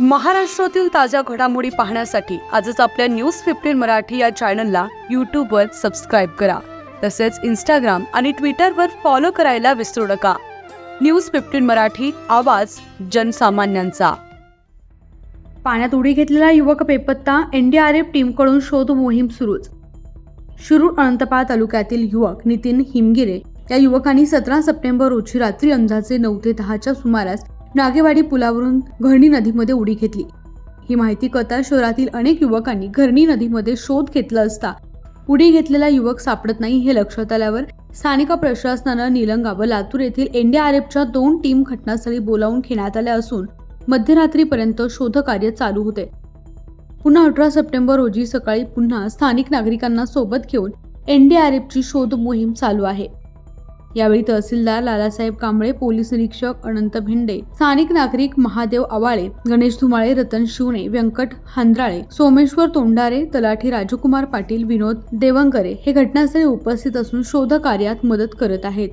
महाराष्ट्रातील ताज्या घडामोडी पाहण्यासाठी आजच आपल्या न्यूज फिफ्टीन मराठी या चॅनलला यूट्यूबवर सबस्क्राईब करा. तसेच इंस्टाग्राम आणि ट्विटरवर फॉलो करायला विसरू नका. न्यूज फिफ्टीन मराठी आवाज जनसामान्यांचा. पाण्यात उडी घेतलेला युवक बेपत्ता एनडीआरएफ टीमकडून शोध मोहीम सुरूच. शिरूर अनंतपाळ तालुक्यातील युवक नितीन हिमगिरे या युवकांनी सतरा सप्टेंबर रोजी रात्री अंदाजे नऊ ते दहाच्या सुमारास नागेवाडी पुलावरून घरणी नदीमध्ये उडी घेतली. ही माहिती कतार शहरातील अनेक युवकांनी घरणी नदीमध्ये शोध घेतला असता. उडी घेतलेला युवक सापडत नाही हे लक्षात आल्यावर स्थानिक प्रशासनानं निलंगा व लातूर येथील एनडीआरएफच्या दोन टीम घटनास्थळी बोलावून घेण्यात आल्या असून मध्यरात्रीपर्यंत शोधकार्य चालू होते. पुन्हा अठरा सप्टेंबर रोजी सकाळी पुन्हा स्थानिक नागरिकांना सोबत घेऊन एनडीआरएफची शोध मोहीम चालू आहे. यावेळी तहसीलदार लालासाहेब कांबळे पोलीस निरीक्षक अनंत भिंडे स्थानिक नागरिक महादेव आवाळे गणेश धुमाळे रतन शिवणे व्यंकट हांद्राळे सोमेश्वर तोंडारे तलाठी राजकुमार पाटील विनोद देवंगरे हे घटनास्थळी उपस्थित असून शोधकार्यात मदत करत आहेत.